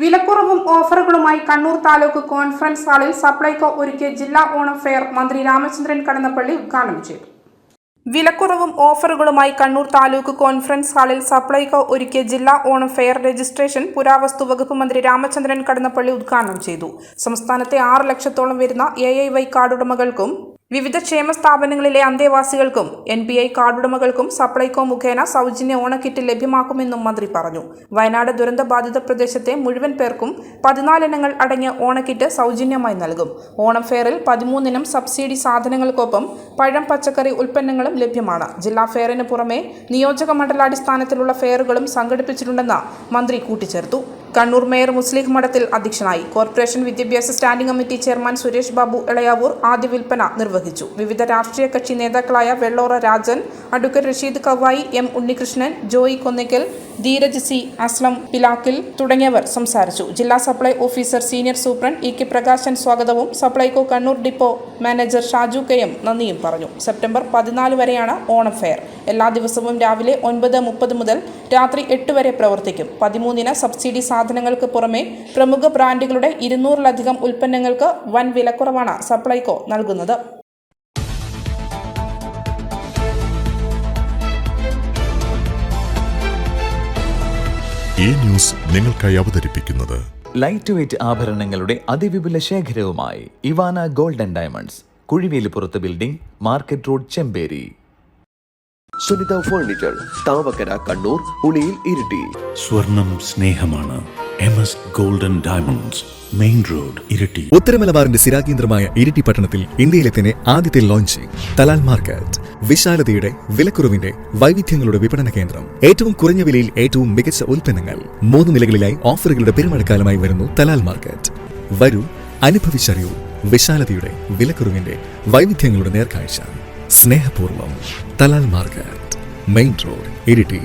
വിലക്കുറവും ഓഫറുകളുമായി കണ്ണൂർ താലൂക്ക് കോൺഫറൻസ് ഹാളിൽ സപ്ലൈകോ ഒരുക്കിയ ജില്ലാ ഓണം ഫെയർ മന്ത്രി രാമചന്ദ്രൻ കടന്നപ്പള്ളി ഉദ്ഘാടനം ചെയ്തു. വിലക്കുറവും ഓഫറുകളുമായി കണ്ണൂർ താലൂക്ക് കോൺഫറൻസ് ഹാളിൽ സപ്ലൈകോ ഒരുക്കിയ ജില്ലാ ഓണം ഫെയർ രജിസ്ട്രേഷൻ പുരാവസ്തു വകുപ്പ് മന്ത്രി രാമചന്ദ്രൻ കടന്നപ്പള്ളി ഉദ്ഘാടനം ചെയ്തു. സംസ്ഥാനത്തെ ആറ് ലക്ഷത്തോളം വരുന്ന എ ഐ വൈ കാർഡുടമകൾക്കും വിവിധ ക്ഷേമ സ്ഥാപനങ്ങളിലെ അന്തേവാസികൾക്കും എൻ പി ഐ കാർഡുടമകൾക്കും സപ്ലൈകോ മുഖേന സൗജന്യ ഓണക്കിറ്റ് ലഭ്യമാക്കുമെന്നും മന്ത്രി പറഞ്ഞു. വയനാട് ദുരന്ത ബാധിത പ്രദേശത്തെ മുഴുവൻ പേർക്കും പതിനാലിനങ്ങൾ അടങ്ങിയ ഓണക്കിറ്റ് സൗജന്യമായി നൽകും. ഓണം ഫെയറിൽ പതിമൂന്നിനം സബ്സിഡി സാധനങ്ങൾക്കൊപ്പം പഴം പച്ചക്കറി ഉൽപ്പന്നങ്ങളും ലഭ്യമാണ്. ജില്ലാ ഫെയറിന് പുറമെ നിയോജക മണ്ഡലാടിസ്ഥാനത്തിലുള്ള ഫെയറുകളും സംഘടിപ്പിച്ചിട്ടുണ്ടെന്ന് മന്ത്രി കൂട്ടിച്ചേർത്തു. കണ്ണൂർ മേയർ മുസ്ലിം മഠത്തിൽ അധ്യക്ഷനായി. കോർപ്പറേഷൻ വിദ്യാഭ്യാസ standing committee chairman Suresh Babu Elayavoor ആദ്യ വിൽപ്പന നിർവഹിച്ചു. വിവിധ രാഷ്ട്രീയ കക്ഷി നേതാക്കളായ Vellora Rajan advocate Rasheed Kavayi M Unnikrishnan Joy Konnikkal Dheeraj C Aslam Pilakkil തുടങ്ങിയവർ സംസാരിച്ചു. ജില്ലാ supply officer senior superintendent E K Prakashan സ്വാഗതവും Supplyco Kannur depot manager Shaju K M നന്ദിയും പറഞ്ഞു. സെപ്റ്റംബർ പതിനാല് വരെയാണ് ഓണം ഫെയർ. എല്ലാ ദിവസവും രാവിലെ ഒൻപത് മുപ്പത് മുതൽ രാത്രി എട്ട് വരെ പ്രവർത്തിക്കും. പതിമൂന്നിന് സബ്സിഡി സാധനങ്ങൾക്ക് പുറമെ പ്രമുഖ ബ്രാൻഡുകളുടെ ഇരുന്നൂറിലധികം ഉൽപ്പന്നങ്ങൾക്ക് വൻ വിലക്കുറവാണ് സപ്ലൈകോ നൽകുന്നത്. ഈ ന്യൂസ് നിങ്ങൾക്കായി അവതരിപ്പിക്കുന്നത്. ലൈറ്റ് വെയ്റ്റ് ആഭരണങ്ങളുടെ അതിവിപുല ശേഖരവുമായി Ivana golden diamonds Kuzhivelippurath building market road Chemperi. Sunitha furniture Thavakkara Kannur Uliyil Iritty. സ്വർണം സ്നേഹമാണ് M S golden diamonds main road Iritty. ഉത്തരമലബാറിന്റെ സ്ഥിരാകേന്ദ്രമായ ഇരിട്ടി പട്ടണത്തിൽ ഇന്ത്യയിലെ തന്നെ ആദ്യത്തെ ലോഞ്ചിങ് തലാൽ മാർക്കറ്റ്. വിശാലതയുടെ വിലക്കുറവിന്റെ വൈവിധ്യങ്ങളുടെ വിപണന കേന്ദ്രം. ഏറ്റവും കുറഞ്ഞ വിലയിൽ ഏറ്റവും മികച്ച ഉൽപ്പന്നങ്ങൾ. മൂന്ന് നിലകളിലായി ഓഫറുകളുടെ പെരുമഴക്കാലമായി വരുന്നു തലാൽ മാർക്കറ്റ്. വരൂ അനുഭവിച്ചറിയൂ വിശാലതയുടെ വിലക്കുറവിന്റെ വൈവിധ്യങ്ങളുടെ നേർക്കാഴ്ച. സ്നേഹപൂർവം Talal market. Main road Iritty.